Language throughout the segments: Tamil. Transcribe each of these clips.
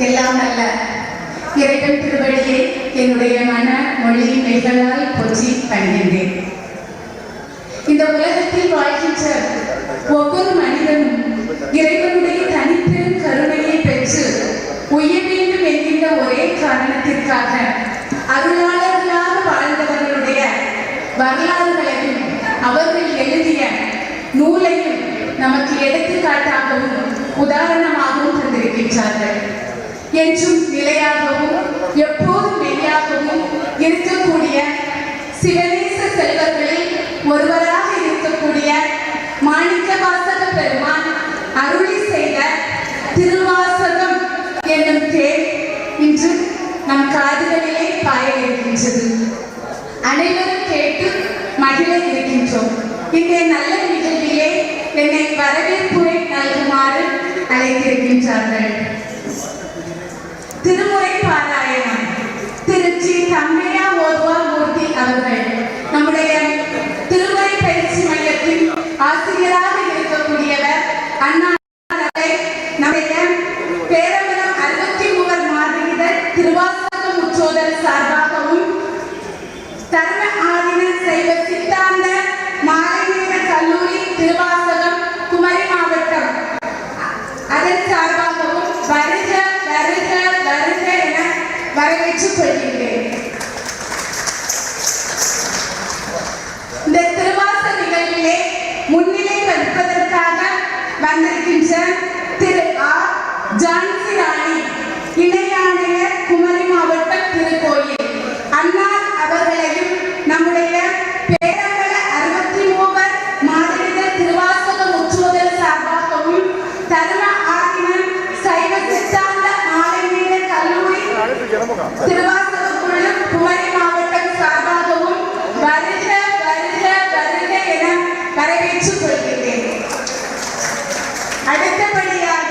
எல்லாம் நல்ல இறைவன் திருவழியை என்னுடைய மன மொழி மெய்களால் பொச்சி பணிகின்றேன். இந்த உலகத்தில் வாழ்கின்ற ஒவ்வொரு மனிதனும் இறைவனுடைய தனிப்பெரும் கருணையை பெற்று உய வேண்டும் என்கின்ற ஒரே காரணத்திற்காக அருளாளர்களாக வாழ்ந்தவர்களுடைய வரலாறுகளையும் அவர்கள் எழுதிய நூலையும் நமக்கு எடுத்துக்காட்டாகவும் உதாரணம் என்றும் நிலையாகவும் எப்போதும் வெளியாகவும் இருக்கக்கூடிய சிவநேச செல்வர்களில் ஒருவராக இருக்கக்கூடிய மாணிக்க வாசக பெருமான் அருளி செய்த திருவாசகம் என்னும் பேர் இன்று நம் காதுகளிலே பாய இருக்கின்றது. அனைவரும் கேட்டு மகிழ இருக்கின்றோம். இன்றைய நல்ல நிகழ்விலே என்னை வரவேற்புரை நல்குமாறு அழைத்திருக்கின்றார்கள். சங்கையா ஓதுவா மூர்த்தி அவர்கள். நம்முடைய திருமுறை பயிற்சி மையத்தின் ஆசிரியராக இருக்கக்கூடியவர் அண்ணா தர்ம ஆதிமன் சைவ சித்தாந்த ஆலைமீக கல்லூரி திருவாசகக்குள்ள குமரி மாவட்டம் சார்பாகவும் வருக வருக வருக என வரவேற்றுக் கொள்கிறேன் அடுத்தபடியாக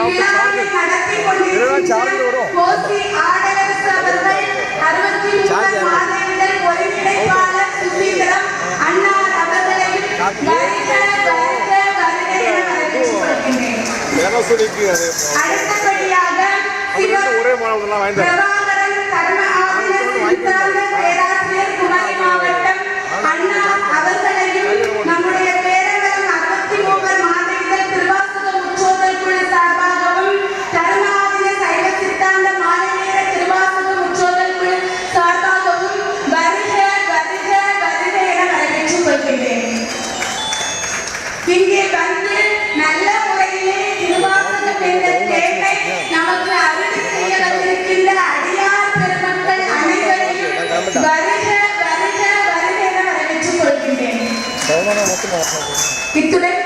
போங்க சார்ஜ் வரும் எனக்கு சொல்லிக்கு அது ஒரே மாணவர்கள்லாம் வாய்ந்தாங்க கர்மாவில சென்றார்கள் Kitu ne?